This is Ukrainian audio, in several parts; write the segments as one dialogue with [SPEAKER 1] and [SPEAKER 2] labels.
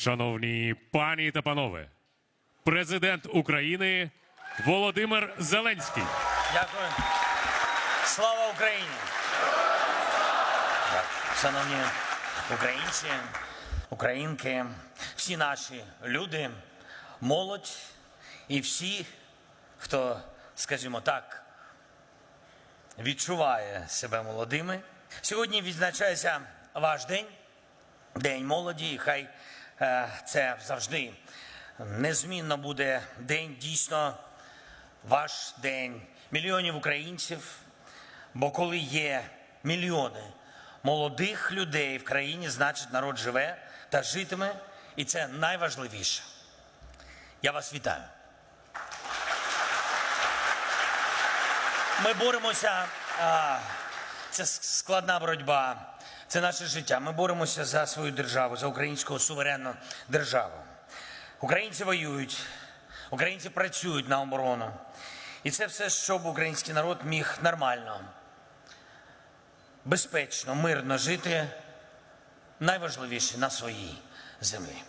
[SPEAKER 1] Шановні пані та панове, президент України Володимир Зеленський.
[SPEAKER 2] Дякую. Слава Україні! Шановні українці, українки, всі наші люди, молодь і всі, хто, скажімо так, відчуває себе молодими. Сьогодні відзначається ваш день, День молоді, і хай це завжди незмінно буде день дійсно ваш день мільйонів українців. Бо коли є мільйони молодих людей в країні, значить народ живе та житиме, і це найважливіше. Я вас вітаю. Ми боремося. а, Це складна боротьба, це наше життя. Ми боремося за свою державу, за українську суверенну державу. Українці воюють, українці працюють на оборону. І це все, щоб український народ міг нормально, безпечно, мирно жити, найважливіше на своїй землі.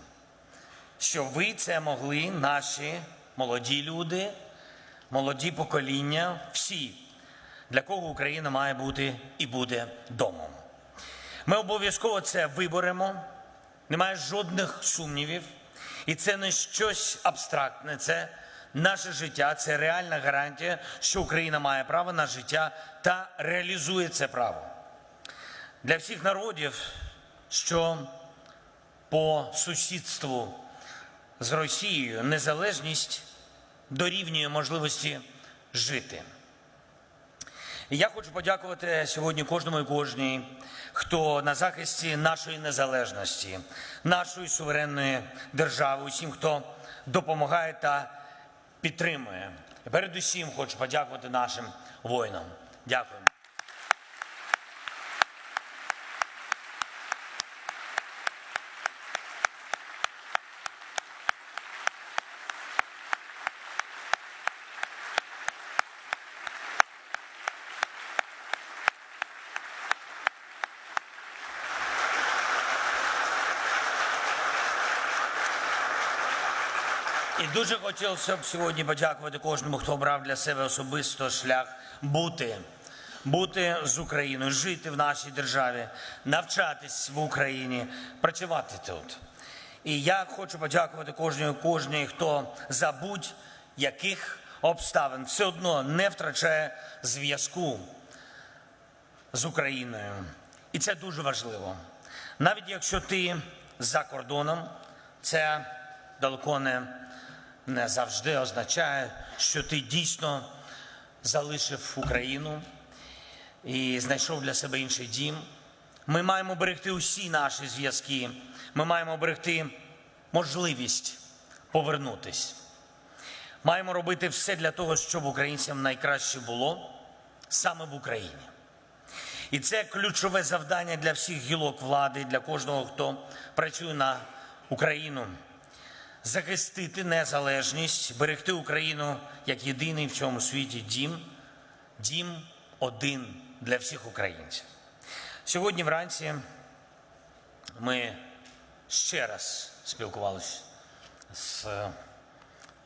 [SPEAKER 2] Щоб ви це могли, наші молоді люди, молоді покоління, всі, для кого Україна має бути і буде домом. Ми обов'язково це виборемо, немає жодних сумнівів. І це не щось абстрактне, це наше життя, це реальна гарантія, що Україна має право на життя та реалізує це право. Для всіх народів, що по сусідству з Росією незалежність дорівнює можливості жити. І я хочу подякувати сьогодні кожному і кожній, хто на захисті нашої незалежності, нашої суверенної держави, усім, хто допомагає та підтримує. І передусім хочу подякувати нашим воїнам. Дякую. І дуже хотілося б сьогодні подякувати кожному, хто обрав для себе особисто шлях бути, бути з Україною, жити в нашій державі, навчатись в Україні, працювати тут. І я хочу подякувати кожній, кожній, хто за будь-яких обставин все одно не втрачає зв'язку з Україною. І це дуже важливо. Навіть якщо ти за кордоном, це далеко не, не завжди означає, що ти дійсно залишив Україну і знайшов для себе інший дім. Ми маємо берегти усі наші зв'язки. Ми маємо берегти можливість повернутись. Маємо робити все для того, щоб українцям найкраще було саме в Україні. І це ключове завдання для всіх гілок влади, для кожного, хто працює на Україну. Захистити незалежність, берегти Україну як єдиний в цьому світі дім, дім один для всіх українців. Сьогодні вранці ми ще раз спілкувалися з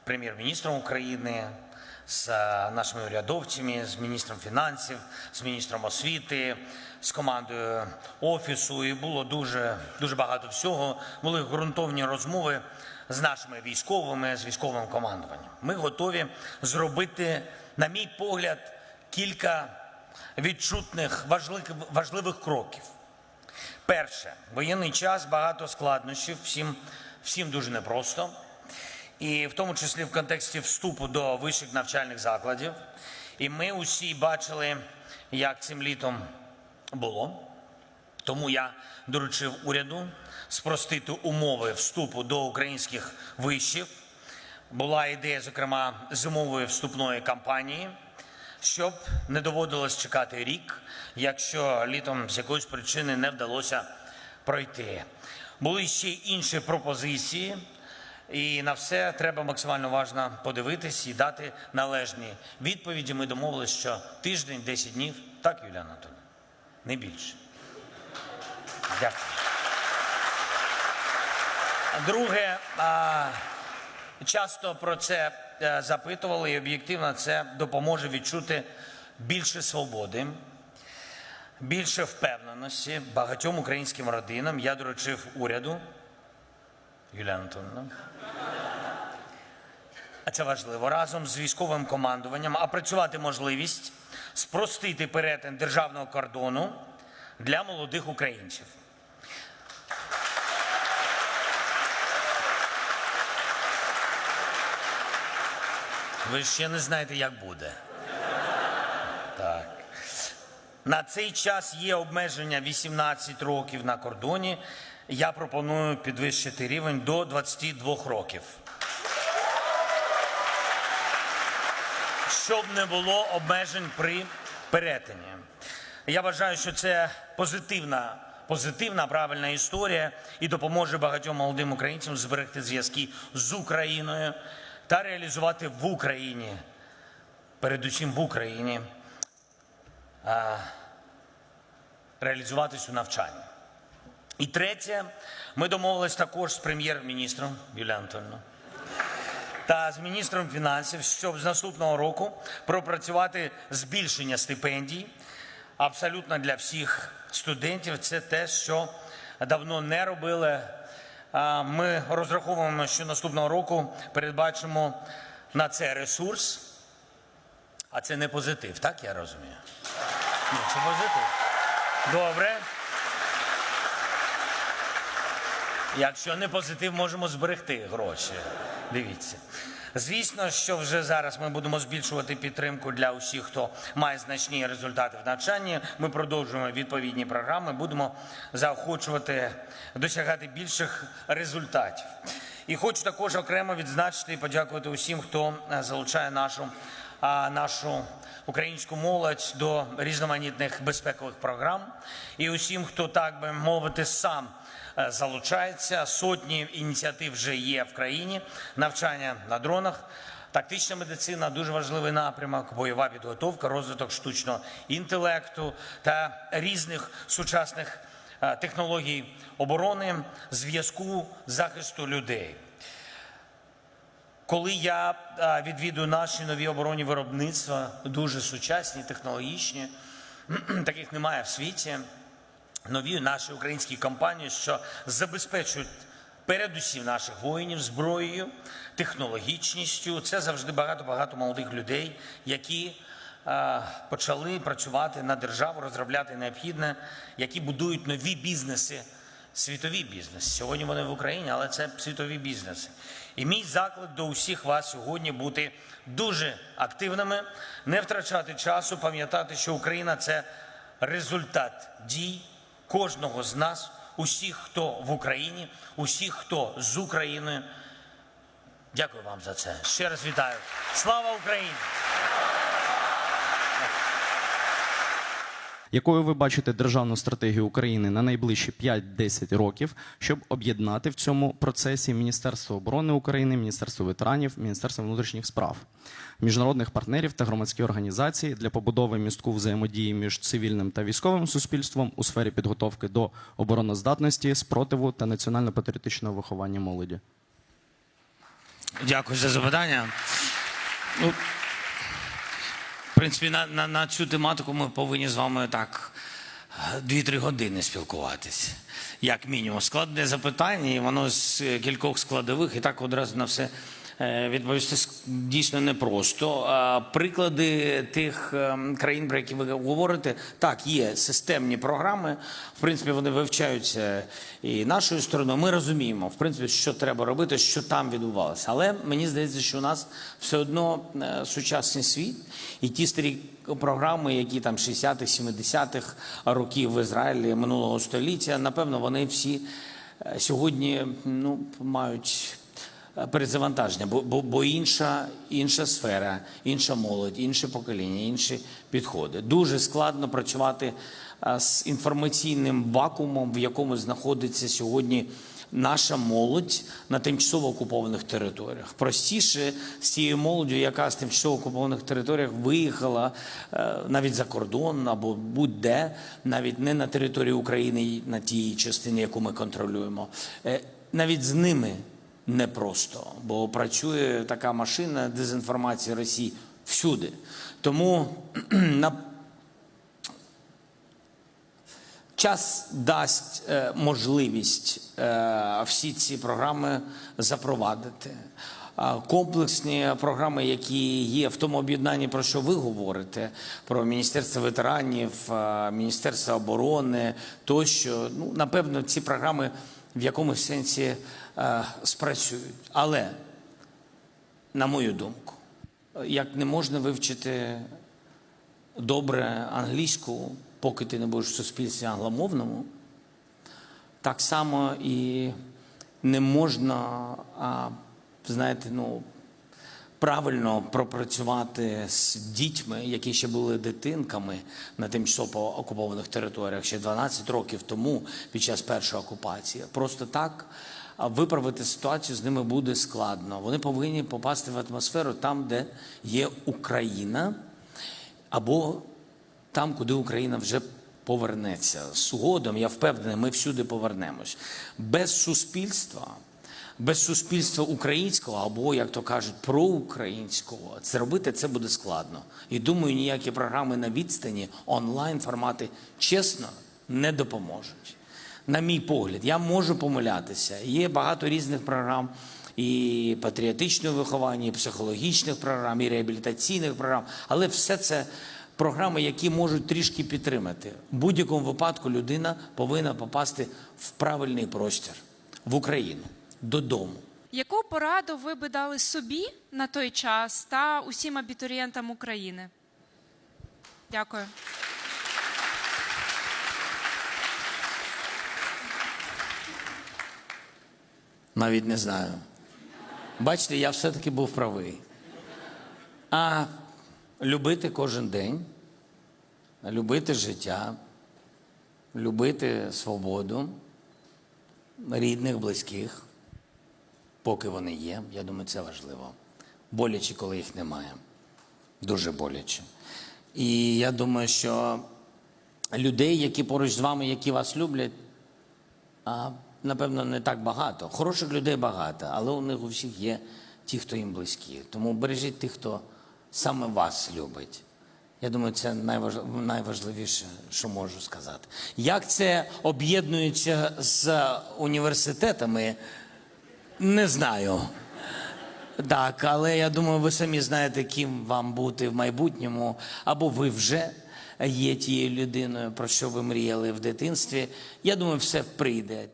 [SPEAKER 2] прем'єр-міністром України, з нашими урядовцями, з міністром фінансів, з міністром освіти, з командою офісу. І було дуже, дуже багато всього. Були ґрунтовні розмови з нашими військовими, з військовим командуванням. Ми готові зробити, на мій погляд, кілька відчутних важливих, важливих кроків. Перше, воєнний час, багато складнощів, всім, всім дуже непросто. І в тому числі в контексті вступу до вищих навчальних закладів. І ми усі бачили, як цим літом було. Тому я доручив уряду спростити умови вступу до українських вишів. Була ідея, зокрема, зимової вступної кампанії, щоб не доводилось чекати рік, якщо літом з якоїсь причини не вдалося пройти. Були ще інші пропозиції, і на все треба максимально уважно подивитись і дати належні відповіді. Ми домовилися, що тиждень, 10 днів. Так, Юлія Анатольовна? Не більше. Дякую. Друге, часто про це е, запитували, і об'єктивно це допоможе відчути більше свободи, більше впевненості багатьом українським родинам. Я доручив уряду. Юлія Антоновна. А це важливо разом з військовим командуванням опрацювати можливість спростити перетин державного кордону для молодих українців. Ви ще не знаєте, як буде. Так. На цей час є обмеження 18 років на кордоні. Я пропоную підвищити рівень до 22 років. Щоб не було обмежень при перетині. Я вважаю, що це позитивна, позитивна, правильна історія і допоможе багатьом молодим українцям зберегти зв'язки з Україною та реалізувати в Україні, передусім в Україні, а, реалізуватись у навчанні. І третє, ми домовились також з прем'єр-міністром Юлією Антонівною та з міністром фінансів, щоб з наступного року пропрацювати збільшення стипендій абсолютно для всіх студентів. Це те, що давно не робили. Ми розраховуємо, що наступного року передбачимо на це ресурс. А це не позитив, так я розумію? Ні, це позитив. Добре. Якщо не позитив, можемо зберегти гроші. Дивіться. Звісно, що вже зараз ми будемо збільшувати підтримку для усіх, хто має значні результати в навчанні. Ми продовжуємо відповідні програми, будемо заохочувати досягати більших результатів. І хочу також окремо відзначити і подякувати усім, хто е, залучає нашу, нашу українську молодь до різноманітних безпекових програм, і усім, хто так би мовити, сам залучається. Сотні ініціатив вже є в країні. Навчання на дронах, тактична медицина дуже важливий напрямок, бойова підготовка, розвиток штучного інтелекту та різних сучасних е, технологій оборони, зв'язку, захисту людей. Коли я відвідую наші нові оборонні виробництва, дуже сучасні, технологічні, таких немає в світі. Нові наші українські компанії, що забезпечують передусім наших воїнів зброєю, технологічністю. Це завжди багато-багато молодих людей, які а, почали працювати на державу, розробляти необхідне, які будують нові бізнеси світові бізнеси. Сьогодні вони в Україні, але це світові бізнеси. І мій заклик до усіх вас сьогодні бути дуже активними, не втрачати часу, пам'ятати, що Україна це результат дій кожного з нас, усіх, хто в Україні, усіх, хто з Україною. Дякую вам за це. Ще раз вітаю. Слава Україні!
[SPEAKER 3] Якою ви бачите державну стратегію України на найближчі 5-10 років, щоб об'єднати в цьому процесі Міністерство оборони України, Міністерство ветеранів, Міністерство внутрішніх справ, міжнародних партнерів та громадські організації для побудови містку взаємодії між цивільним та військовим суспільством у сфері підготовки до обороноздатності, спротиву та національно-патріотичного виховання молоді?
[SPEAKER 2] Дякую за запитання. Принципі, на, на, на цю тематику ми повинні з вами так е, 2-3 години спілкуватися. Як мінімум, складне запитання, і воно з е, кількох складових, і так одразу на все е, відповісти ск- дійсно непросто. Приклади тих е, країн, про які ви говорите, так, є системні програми. В принципі, вони вивчаються і нашою стороною. Ми розуміємо, в принципі, що треба робити, що там відбувалося. Але мені здається, що у нас все одно е, сучасний світ і ті старі програми, які там 60-х, 70-х років в Ізраїлі минулого століття, напевно, вони всі е, сьогодні ну, мають е, перезавантаження, бо, бо, бо інша, інша сфера, інша молодь, інше покоління, інші підходи. Дуже складно працювати з інформаційним вакуумом, в якому знаходиться сьогодні наша молодь на тимчасово окупованих територіях. Простіше з тією молоддю, яка з тимчасово окупованих територіях виїхала е, навіть за кордон або будь-де, навіть не на території України, на тій частині, яку ми контролюємо. Е, навіть з ними непросто, бо працює така машина дезінформації Росії всюди. Тому на Час дасть е, можливість е, всі ці програми запровадити. А Комплексні програми, які є в тому об'єднанні, про що ви говорите, про Міністерство ветеранів, е, Міністерство оборони тощо. Ну, напевно, ці програми в якомусь сенсі е, спрацюють. Але, на мою думку, як не можна вивчити добре англійську, поки ти не будеш в суспільстві англомовному, так само і не можна, знаєте, ну, правильно пропрацювати з дітьми, які ще були дитинками на тимчасово окупованих територіях ще 12 років тому під час першої окупації. Просто так виправити ситуацію з ними буде складно. Вони повинні попасти в атмосферу там, де є Україна, або там, куди Україна вже повернеться. Згодом, я впевнений, ми всюди повернемось. Без суспільства, без суспільства українського, або, як то кажуть, проукраїнського, це робити це буде складно. І думаю, ніякі програми на відстані, онлайн формати, чесно, не допоможуть. На мій погляд, я можу помилятися. Є багато різних програм і патріотичного виховання, і психологічних програм, і реабілітаційних програм, але все це програми, які можуть трішки підтримати. В будь-якому випадку людина повинна попасти в правильний простір в Україну додому.
[SPEAKER 4] Яку пораду ви би дали собі на той час та усім абітурієнтам України? Дякую.
[SPEAKER 2] Навіть не знаю. Бачите, я все-таки був правий. А любити кожен день, любити життя, любити свободу, рідних, близьких, поки вони є. Я думаю, це важливо. Боляче, коли їх немає. Дуже боляче. І я думаю, що людей, які поруч з вами, які вас люблять, а, напевно, не так багато. Хороших людей багато, але у них у всіх є ті, хто їм близькі. Тому бережіть тих, хто саме вас любить. Я думаю, це найважливіше, що можу сказати. Як це об'єднується з університетами, не знаю. Так, але я думаю, ви самі знаєте, ким вам бути в майбутньому, або ви вже є тією людиною, про що ви мріяли в дитинстві. Я думаю, все прийде.